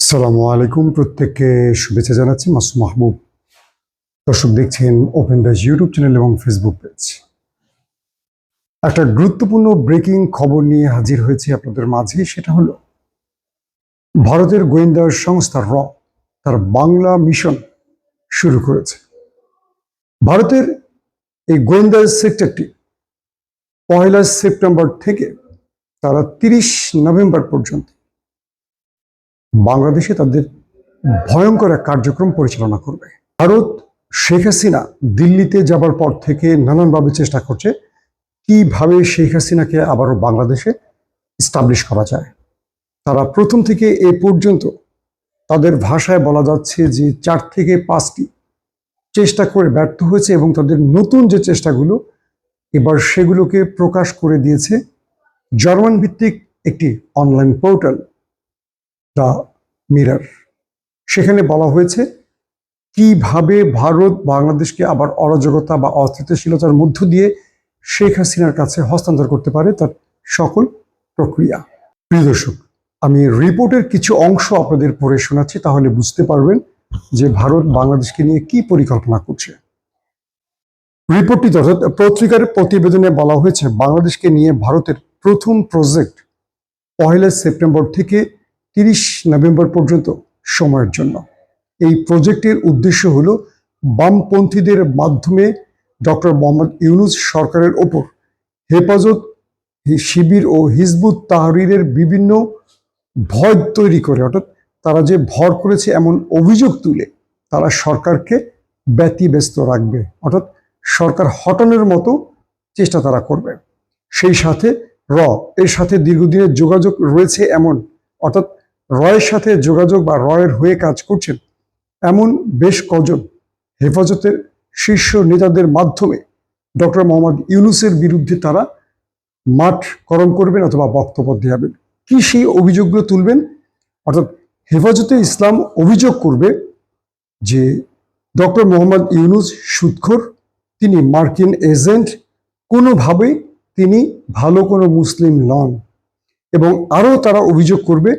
আসসালামু আলাইকুম। প্রত্যেককে শুভেচ্ছা জানাচ্ছি। মাসুম মাহবুব দর্শক দেখছেন ওপেন দাস ইউটিউব চ্যানেল এবং ফেসবুক পেজ একটা গুরুত্বপূর্ণ ব্রেকিং খবর নিয়ে হাজির হয়েছে আপনাদের মাঝে, সেটা হলো, ভারতের গোয়েন্দা সংস্থা র, তার বাংলা মিশন শুরু করেছে। ভারতের এই গোয়েন্দা সেক্টরটি পয়লা সেপ্টেম্বর থেকে তারা তিরিশ নভেম্বর পর্যন্ত বাংলাদেশে তাদের ভয়ঙ্কর এক কার্যক্রম পরিচালনা করবে। ভারত শেখ হাসিনা দিল্লিতে যাবার পর থেকে নানানভাবে চেষ্টা করছে কীভাবে শেখ হাসিনাকে আবারও বাংলাদেশে স্টাবলিশ করা যায়। তারা প্রথম থেকে এ পর্যন্ত তাদের ভাষায় বলা যাচ্ছে যে চার থেকে পাঁচটি চেষ্টা করে ব্যর্থ হয়েছে এবং তাদের নতুন যে চেষ্টাগুলো এবার সেগুলোকে প্রকাশ করে দিয়েছে। জার্মান ভিত্তিক একটি অনলাইন পোর্টাল দ্য মিরর। সেখানে বলা হয়েছে, কীভাবে ভারত বাংলাদেশকে আবার অরাজকতা বা অস্থিতিশীলতার মধ্য দিয়ে শেখ হাসিনার কাছে হস্তান্তর করতে পারে তার সকল প্রক্রিয়া। প্রিয় দর্শক, আমি রিপোর্টের কিছু অংশ আপনাদের পড়ে শোনাচ্ছি, তাহলে বুঝতে পারবেন যে ভারত বাংলাদেশকে নিয়ে কি পরিকল্পনা করছে। রিপোর্টটি অর্থাৎ পত্রিকার প্রতিবেদনে বলা হয়েছে, বাংলাদেশকে নিয়ে ভারতের প্রথম প্রজেক্ট পহেলা সেপ্টেম্বর থেকে তিরিশ নভেম্বর পর্যন্ত সময়ের জন্য। এই প্রজেক্টের উদ্দেশ্য হল বামপন্থীদের মাধ্যমে ডক্টর মোহাম্মদ ইউনুস সরকারের ওপর হেফাজত শিবির ও হিজবুত তাহরিরের বিভিন্ন ভয় তৈরি করে। অর্থাৎ তারা যে ভর করেছে এমন অভিযোগ তুলে তারা সরকারকে ব্যতিব্যস্ত রাখবে। অর্থাৎ সরকার হটানোর মতো চেষ্টা তারা করবে। সেই সাথে র, এর সাথে দীর্ঘদিনের যোগাযোগ রয়েছে এমন। অর্থাৎ রয়ের সাথে যোগাযোগ বা রয়ের হয়ে কাজ করছেন এমন বেশ কজন হেফাজতের শীর্ষ নেতাদের মাধ্যমে ডক্টর মোহাম্মদ ইউনুসের বিরুদ্ধে তারা মাঠ করম করবেন অথবা বক্তব্য দেওয়াবেন কি সেই অভিযোগগুলো তুলবেন? অর্থাৎ হেফাজতে ইসলাম অভিযোগ করবে যে ডক্টর মোহাম্মদ ইউনুস সুদখোর তিনি মার্কিন এজেন্ট, কোনোভাবেই তিনি ভালো কোনো মুসলিম নন। এবং আরও তারা অভিযোগ করবে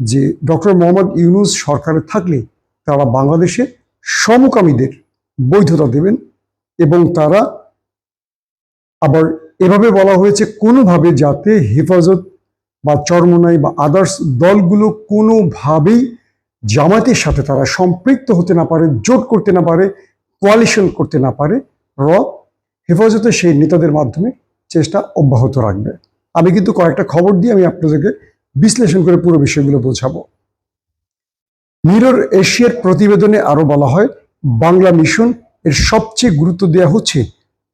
যে ডক্টর মোহাম্মদ ইউনুস সরকারে থাকলে তারা বাংলাদেশে সমকামীদের বৈধতা দেবেন এবং তারা আবার এভাবে বলা হয়েছে কোনোভাবে যাতে হেফাজত বা চরমনাই বা আদার্স দলগুলো কোনোভাবেই জামাতের সাথে তারা সম্পৃক্ত হতে না পারে, জোট করতে না পারে কোয়ালিশন করতে না পারে, র হেফাজতে সেই নেতাদের মাধ্যমে চেষ্টা অব্যাহত রাখবে। আমি কিন্তু কয়েকটা খবর দিয়ে আমি আপনাদেরকে বিশ্লেষণ করে পুরো বিষয়গুলো বোঝাবো। মিরর এশিয়ার প্রতিবেদনে আরও বলা হয়, বাংলা মিশন এর সবচেয়ে গুরুত্ব দেওয়া হচ্ছে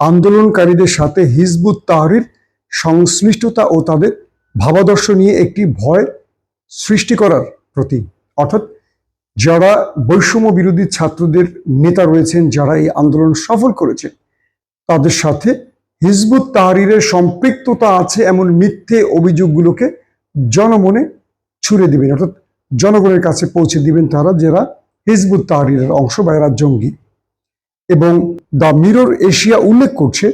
আন্দোলনকারীদের সাথে হিজবুত তাহরির সংশ্লিষ্টতা ও তাদের ভাবাদর্শ নিয়ে একটি ভয় সৃষ্টি করার প্রতি অর্থাৎ যারা বৈষম্য বিরোধী ছাত্রদের নেতা রয়েছেন, যারা এই আন্দোলন সফল করেছেন তাদের সাথে হিজবুত তাহরিরের সম্পৃক্ততা আছে এমন মিথ্যে অভিযোগগুলোকে জনমনে ছুড়ে দিবেন, অর্থাৎ জনগণের কাছে পৌঁছে দিবেন তারা যারা হিজবুত তাহরিরের অংশ বা এরা জঙ্গি। এবং দ্য মিরর এশিয়া উল্লেখ করছে,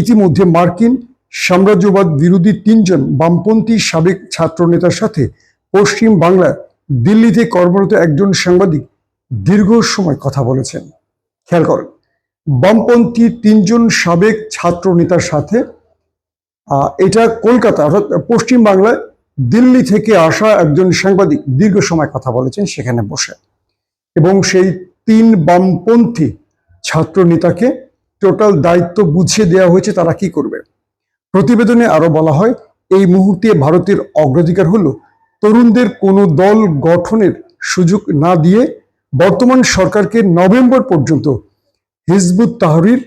ইতিমধ্যে মার্কিন সাম্রাজ্যবাদ বিরোধী তিনজন বামপন্থী সাবেক ছাত্র নেতার সাথে পশ্চিম বাংলায় দিল্লিতে কর্মরত একজন সাংবাদিক দীর্ঘ সময় কথা বলেছেন। খেয়াল করেন, বামপন্থী তিনজন সাবেক ছাত্র নেতার সাথে এটা কলকাতা, অর্থাৎ পশ্চিম বাংলায় দিল্লি থেকে আসা একজন সাংবাদিক দীর্ঘ সময় কথা বলেছেন সেখানে বসে। এবং সেই তিন বামপন্থী ছাত্র নেতাকে টোটাল দায়িত্ব বুঝিয়ে দেওয়া হয়েছে তারা কি করবে। প্রতিবেদনে আরও বলা হয়, এই মুহূর্তে ভারতের অগ্রাধিকার হলো তরুণদের কোনো দল গঠনের সুযোগ না দিয়ে বর্তমান সরকারকে নভেম্বর পর্যন্ত হিজবুত তাহরির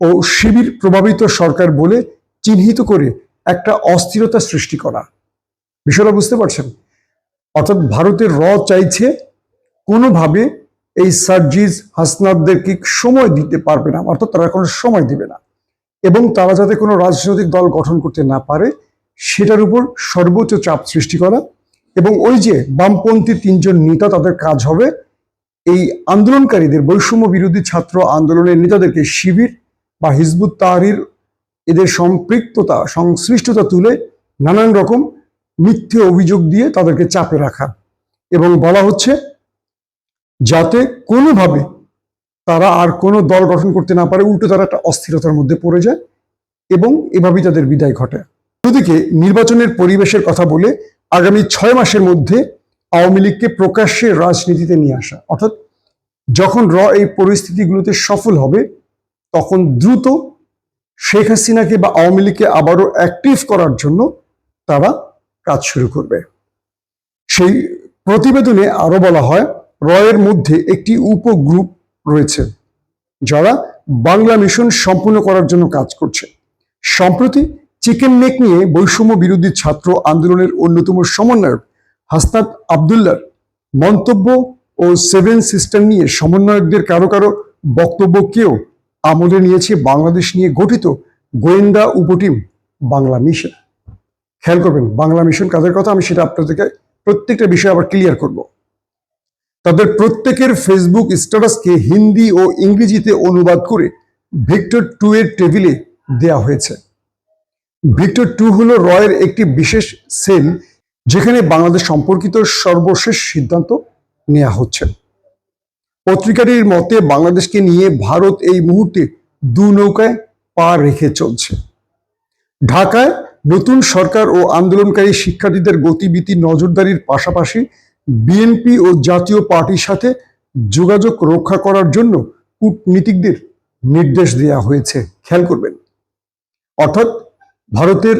ও শিবির প্রভাবিত সরকার বলে চিহ্নিত করে একটা অস্থিরতা সৃষ্টি করা। বিষয়টা বুঝতে পারছেন? অর্থাৎ ভারতের র চাইছে কোনোভাবে এই সার্জিজ হাসনাদদেরকে সময় দিতে পারবে না, অর্থাৎ তারা কোনো সময় দিবে না। এবং তারা যাতে কোনো রাজনৈতিক দল গঠন করতে না পারে, সেটার উপর সর্বোচ্চ চাপ সৃষ্টি করা এবং ওই যে বামপন্থী তিনজন নেতা তাদের কাজ হবে, এই আন্দোলনকারীদের বৈষম্য বিরোধী ছাত্র আন্দোলনের নেতাদেরকে শিবির বা হিজবুত তাহরির এদের সম্পৃক্ততা, সংশ্লিষ্টতা তুলে নানান রকম মিথ্যে অভিযোগ দিয়ে তাদেরকে চাপে রাখা এবং বলা হচ্ছে, যাতে কোনোভাবে তারা আর কোনো দল গঠন করতে না পারে, উল্টো তারা একটা অস্থিরতার মধ্যে পড়ে যায় এবং এভাবেই তাদের বিদায় ঘটে। অন্যদিকে নির্বাচনের পরিবেশের কথা বলে আগামী ছয় মাসের মধ্যে আওয়ামী লীগকে প্রকাশ্যে রাজনীতিতে নিয়ে আসা, অর্থাৎ যখন র এই পরিস্থিতিগুলোতে সফল হবে, তখন দ্রুত শেখ হাসিনাকে বা আওয়ামী লীগকে আবারও অ্যাক্টিভ করার জন্য তারা কাজ শুরু করবে। সেই প্রতিবেদনে আরও বলা হয়, রয়ের মধ্যে একটি উপগ্রুপ রয়েছে, যারা বাংলা মিশন সম্পূর্ণ করার জন্য কাজ করছে। সম্প্রতি চিকেন নেক নিয়ে বৈষম্য বিরোধী ছাত্র আন্দোলনের অন্যতম সমন্বয়ক হাসনাত আবদুল্লার মন্তব্য ও সেভেন সিস্টেম নিয়ে সমন্বয়কদের কারও কারও বক্তব্যকেও আমলে নিয়েছে বাংলাদেশ নিয়ে গঠিত গোয়েন্দা উপটিম বাংলা মিশন। খেয়াল করবেন, বাংলা মিশন কাদের কথা আমি সেটা আপনাদেরকে প্রত্যেকটা বিষয় আবার ক্লিয়ার করব। তাদের প্রত্যেকের ফেসবুক স্ট্যাটাসকে হিন্দি ও ইংরেজিতে অনুবাদ করে ভিক্টর টু এর টেবিলে দেয়া হয়েছে। ভিক্টর টু হলো রয়ের একটি বিশেষ সেল যেখানে বাংলাদেশ সম্পর্কিত সর্বশেষ সিদ্ধান্ত নেওয়া হচ্ছে। পত্রিকাটির মতে বাংলাদেশকে নিয়ে ভারত এই মুহূর্তে দু নৌকায় পা রেখে চলছে। ঢাকায় নতুন সরকার ও আন্দোলনকারী শিক্ষার্থীদের গতিবিধি নজরদারির পাশাপাশি বিএনপি ও জাতীয় পার্টির সাথে যোগাযোগ রক্ষা করার জন্য কূটনীতিকদের নির্দেশ দেওয়া হয়েছে। খেয়াল করবেন। অর্থাৎ ভারতের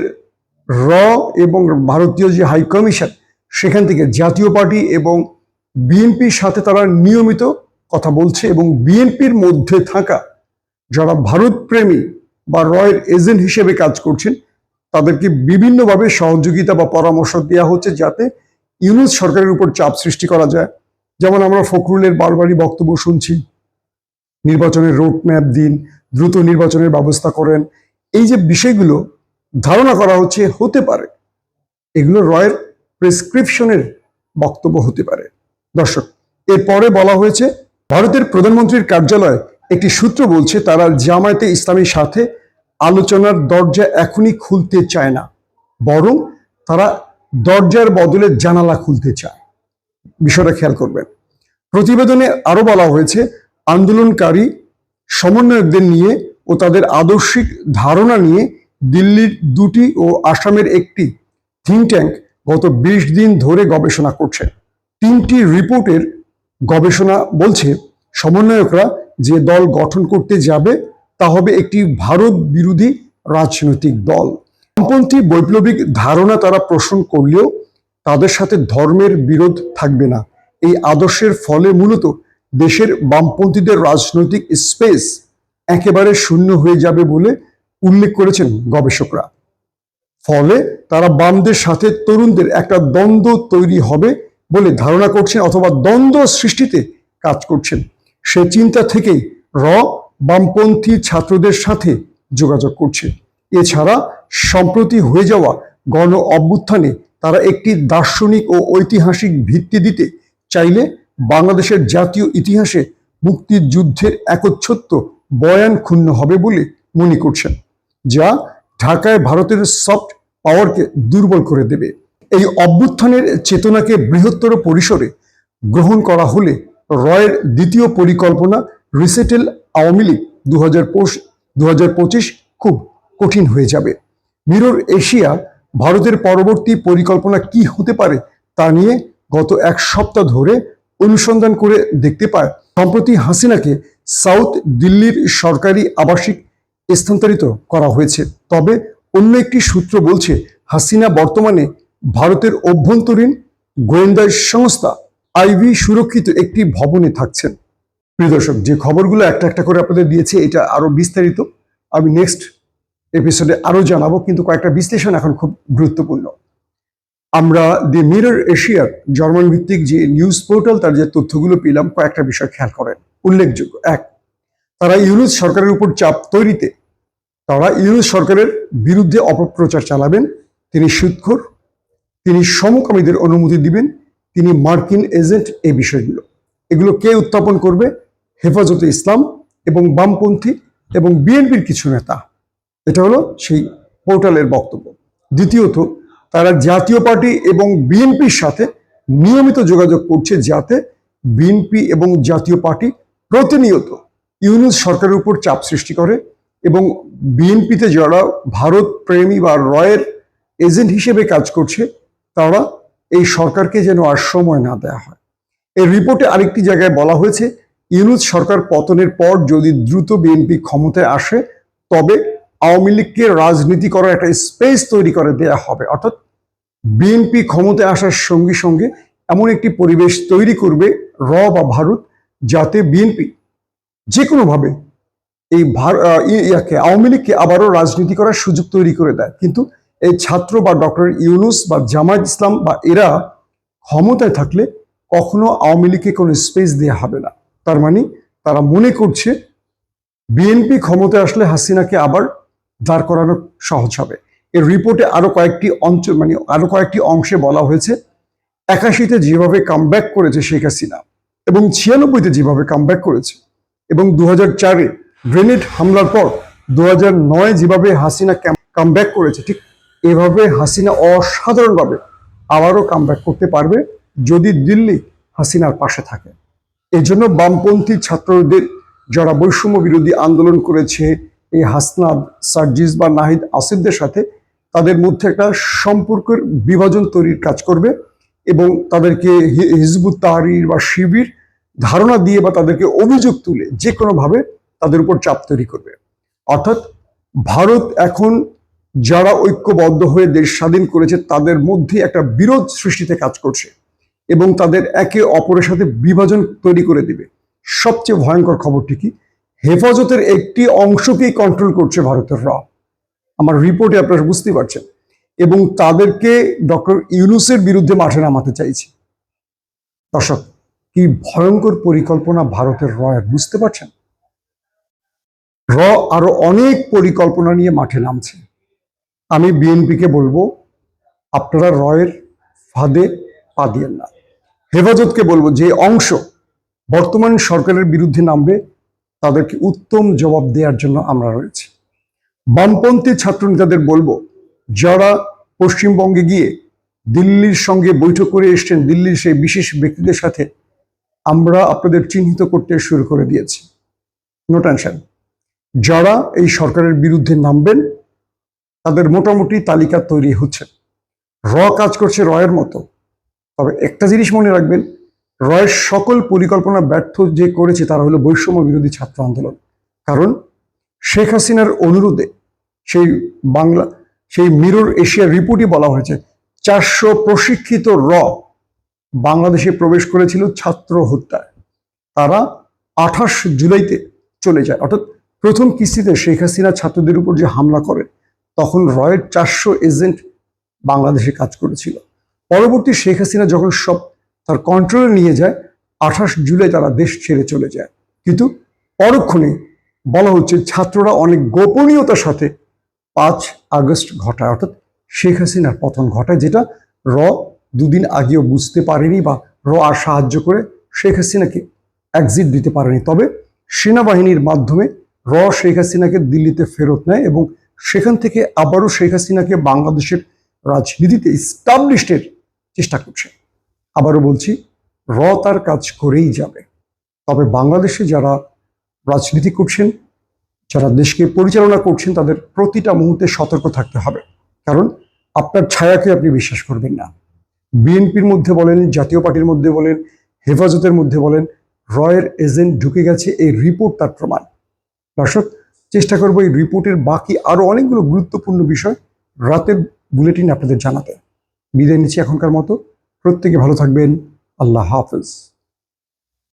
র এবং ভারতীয় যে হাই কমিশন, সেখান থেকে জাতীয় পার্টি এবং বিএনপির সাথে তারা নিয়মিত কথা বলছে এবং বিএনপির মধ্যে থাকা যারা ভারত প্রেমী বা রয়ের এজেন্ট হিসেবে কাজ করছেন তাদেরকে বিভিন্নভাবে সহযোগিতা বা পরামর্শ দেওয়া হচ্ছে যাতে ইউনুস সরকারের উপর চাপ সৃষ্টি করা যায়। যেমন আমরা ফখরুলের বারবারই বক্তব্য শুনছি, নির্বাচনের রোড ম্যাপ দিন, দ্রুত নির্বাচনের ব্যবস্থা করেন। এই যে বিষয়গুলো ধারণা করা হচ্ছে, হতে পারে। এগুলো রয়ের প্রেসক্রিপশনের বক্তব্য হতে পারে। দর্শক, এরপরে বলা হয়েছে, ভারতের প্রধানমন্ত্রীর কার্যালয় একটি সূত্র বলছে, তারা জামায়াতে ইসলামীর সাথে আলোচনার দরজা এখনই খুলতে চায় না, বরং তারা দরজার বদলে জানালা খুলতে চায়। বিষয়টা খেয়াল করবেন। প্রতিবেদনে আরও বলা হয়েছে, আন্দোলনকারী সমন্বয়কদের নিয়ে ও তাদের আদর্শিক ধারণা নিয়ে দিল্লির দুটি ও আসামের একটি থিঙ্ক ট্যাঙ্ক গত বিশ দিন ধরে গবেষণা করছে। তিনটি রিপোর্টের গবেষণা বলছে, সমন্বয়করা যে দল গঠন করতে যাবে তা হবে একটি ভারত বিরোধী রাজনৈতিক দল। বামপন্থী বৈপ্লবিক ধারণা তারা পোষণ করলেও তাদের সাথে ধর্মের বিরোধ থাকবে না। এই আদর্শের ফলে মূলত দেশের বামপন্থীদের রাজনৈতিক স্পেস একেবারে শূন্য হয়ে যাবে বলে উল্লেখ করেছেন গবেষকরা। ফলে তারা বামদের সাথে তরুণদের একটা দ্বন্দ্ব তৈরি হবে বলে ধারণা করছেন অথবা দ্বন্দ্ব সৃষ্টিতে কাজ করছেন। সে চিন্তা থেকেই র বামপন্থী ছাত্রদের সাথে যোগাযোগ করছে। এছাড়া সম্প্রতি হয়ে যাওয়া গণ অভ্যুত্থানে তারা একটি দার্শনিক ও ঐতিহাসিক ভিত্তি দিতে চাইলে বাংলাদেশের জাতীয় ইতিহাসে মুক্তিযুদ্ধের একচ্ছত্ব বয়ান ক্ষুণ্ণ হবে বলে মনে করছেন, যা ঢাকায় ভারতের সফট পাওয়ারকে দুর্বল করে দেবে। এই অভ্যুত্থানের চেতনাকে বৃহত্তর পরিসরে গ্রহণ করা হলে রয়ের দ্বিতীয় পরিকল্পনা রিসেটেল আওয়ামী লীগ দু হাজার পঁচিশ খুব কঠিন হয়ে যাবে। মিরর এশিয়া ভারতের পরবর্তী পরিকল্পনা কি হতে পারে তা নিয়ে গত এক সপ্তাহ ধরে অনুসন্ধান করে দেখতে পায়, সম্প্রতি হাসিনাকে সাউথ দিল্লির সরকারি আবাসিক স্থানান্তরিত করা হয়েছে। তবে অন্য একটি সূত্র বলছে, হাসিনা বর্তমানে ভারতের অভ্যন্তরীণ গোয়েন্দা সংস্থা আইভি সুরক্ষিত একটি ভবনে থাকছেন। প্রিয় দর্শক, যে খবরগুলো একটা একটা করে আপনাদের দিয়েছে, এটা আরও বিস্তারিত। আমি নেক্সট এপিসোডে আরও জানাব, কিন্তু কয়েকটা বিশ্লেষণ এখন খুব গুরুত্বপূর্ণ। আমরা দি মিরর এশিয়ার জার্মান ভিত্তিক যে নিউজ পোর্টাল তার যে তথ্যগুলো পেলাম, কয়েকটা বিষয় খেয়াল করেন। উল্লেখযোগ্য, এক, তারা ইউনুস সরকারের উপর চাপ তৈরিতে, তারা ইউনুস সরকারের বিরুদ্ধে অপপ্রচার চালাবেন, তিনি সুৎখোর, তিনি সমকামীদের অনুমতি দিবেন, তিনি মার্কিন এজেন্ট এই বিষয়গুলো। এগুলো কে উত্থাপন করবে? হেফাজতে ইসলাম এবং বামপন্থী এবং বিএনপির কিছু নেতা। এটা হলো সেই পোর্টালের বক্তব্য। দ্বিতীয়ত, তারা জাতীয় পার্টি এবং বিএনপির সাথে নিয়মিত যোগাযোগ করছে যাতে বিএনপি এবং জাতীয় পার্টি প্রতিনিয়ত ইউনুস সরকারের উপর চাপ সৃষ্টি করে এবং বিএনপিতে যারা ভারত প্রেমী বা রয়ের এজেন্ট হিসেবে কাজ করছে, তারা এই সরকারকে যেন আর সময় না দেওয়া হয়। এই রিপোর্টে আরেকটি জায়গায় বলা হয়েছে ইউনুস সরকার পতনের পর যদি দ্রুত বিএনপি ক্ষমতায় আসে, তবে আওয়ামী লীগকে রাজনীতি করার একটা স্পেস তৈরি করে দেয়া হবে। অর্থাৎ বিএনপি ক্ষমতায় আসার সঙ্গে সঙ্গে এমন একটি পরিবেশ তৈরি করবে র বা ভারত, যাতে বিএনপি যে কোনোভাবে এই ইয়াকে, আওয়ামী লীগকে আবারও রাজনীতি করার সুযোগ তৈরি করে দেয়। কিন্তু এই ছাত্র বা ডক্টর ইউনুস বা জামায়াত ইসলাম বা এরা ক্ষমতায় থাকলে কখনো আওয়ামী লীগকে কোনো স্পেস দেওয়া হবে না। তার মানে তারা মনে করছে বিএনপি ক্ষমতায় আসলে হাসিনাকে আবার দাঁড় করানো সহজ হবে। এর রিপোর্টে আরও কয়েকটি অঞ্চল মানে আরও কয়েকটি অংশে বলা হয়েছে, একাশিতে যেভাবে কামব্যাক করেছে শেখ হাসিনা এবং ছিয়ানব্বইতে যেভাবে কামব্যাক করেছে এবং দু হাজার চারে গ্রেনেড হামলার পর দু হাজার নয় যেভাবে হাসিনা কামব্যাক করেছে, ঠিক এভাবে হাসিনা অসাধারণভাবে আবারও কামব্যাক করতে পারবে যদি দিল্লি হাসিনার পাশে থাকে। এই জন্য বামপন্থী ছাত্রদের যারা বৈষম্য বিরোধী আন্দোলন করেছে, এই হাসনাদ সার্জিস বা নাহিদ আসিফদের সাথে তাদের মধ্যে একটা সম্পর্কের বিভাজন তৈরির কাজ করবে এবং তাদেরকে হিজবুত তাহরির বা শিবির ধারণা দিয়ে বা তাদেরকে অভিযোগ তুলে যে কোনোভাবে তাদের উপর চাপ তৈরি করবে। অর্থাৎ ভারত এখন যারা ঐক্যবদ্ধ হয়ে দেশ স্বাধীন করেছে, তাদের মধ্যে একটা বিরোধ সৃষ্টিতে কাজ করছে। এবং তাদের একে অপরের সাথে বিভাজন তৈরি করে দিবে। সবচেয়ে ভয়ঙ্কর খবরটি কি হেফাজতের একটি অংশকেই কন্ট্রোল করছে ভারতের র। আমার রিপোর্টে আপনারা বুঝতে পারছেন। এবং তাদেরকে ডক্টর ইউনুসের বিরুদ্ধে মাঠে নামাতে চাইছে। দর্শক, কি ভয়ঙ্কর পরিকল্পনা ভারতের রয়ের বুঝতে পারছেন? র আরও অনেক পরিকল্পনা নিয়ে মাঠে নামছে। আমি বিএনপিকে বলব, আপনারা রয়ের ফাঁদে পা দিয়েন না। হেফাজতকে বলব যে অংশ বর্তমান সরকারের বিরুদ্ধে নামবে, তাদেরকে উত্তম জবাব দেওয়ার জন্য আমরা রয়েছি। বামপন্থী ছাত্রনেতাদের বলব, যারা পশ্চিমবঙ্গে গিয়ে দিল্লির সঙ্গে বৈঠক করে এসছেন, দিল্লির সেই বিশেষ ব্যক্তিদের সাথে আমরা আপনাদের চিহ্নিত করতে শুরু করে দিয়েছি। নো টেনশন যারা এই সরকারের বিরুদ্ধে নামবেন, তাদের মোটামুটি তালিকা তৈরি হচ্ছে। র কাজ করছে রয়ের মতো। তবে একটা জিনিস মনে রাখবেন, রয়ের সকল পরিকল্পনা ব্যর্থ যে করেছে তারা হলো বৈষম্য বিরোধী ছাত্র আন্দোলন। কারণ শেখ হাসিনার অনুরোধে সেই বাংলা, সেই মিরর এশিয়ার রিপোর্টই বলা হয়েছে, চারশো প্রশিক্ষিত র বাংলাদেশে প্রবেশ করেছিল ছাত্র হত্যায়। তারা আঠাশ জুলাইতে চলে যায়। অর্থাৎ প্রথম কিস্তিতে শেখ হাসিনা ছাত্রদের উপর যে হামলা করে, তখন রয়ের চারশো এজেন্ট বাংলাদেশে কাজ করেছিল। পরবর্তী শেখ হাসিনা যখন সব তার কন্ট্রোলে নিয়ে যায়, আঠাশ জুলাই তারা দেশ ছেড়ে চলে যায়। কিন্তু পরক্ষণে বলা হচ্ছে ছাত্ররা অনেক গোপনীয়তার সাথে পাঁচ আগস্ট ঘটায়। অর্থাৎ শেখ হাসিনার পতন ঘটায়, যেটা র দুদিন আগেও বুঝতে পারেনি বা র আর সাহায্য করে শেখ হাসিনাকে এক্সিট দিতে পারেনি। তবে সেনাবাহিনীর মাধ্যমে র শেখ হাসিনাকে দিল্লিতে ফেরত নেয় এবং সেখান থেকে আবারও শেখ হাসিনাকে বাংলাদেশের রাজনীতিতে স্টাবলিশের চেষ্টা করছে। আবারও বলছি, র তার কাজ করেই যাবে। তবে বাংলাদেশে যারা রাজনীতি করছেন, যারা দেশকে পরিচালনা করছেন, তাদের প্রতিটা মুহূর্তে সতর্ক থাকতে হবে। কারণ আপনার ছায়াকে আপনি বিশ্বাস করবেন না। বিএনপির মধ্যে বলেন, জাতীয় পার্টির মধ্যে বলেন, হেফাজতের মধ্যে বলেন, রয়ের এজেন্ট ঢুকে গেছে, এই রিপোর্ট তার প্রমাণ। দর্শক, চেষ্টা করব এই রিপোর্টের বাকি আরও অনেকগুলো গুরুত্বপূর্ণ বিষয় রাতের বুলেটিন আপনাদের জানাতে। বিদায় নিচ্ছি এখনকার মতো। প্রত্যেকে ভালো থাকবেন। আল্লাহ হাফেজ।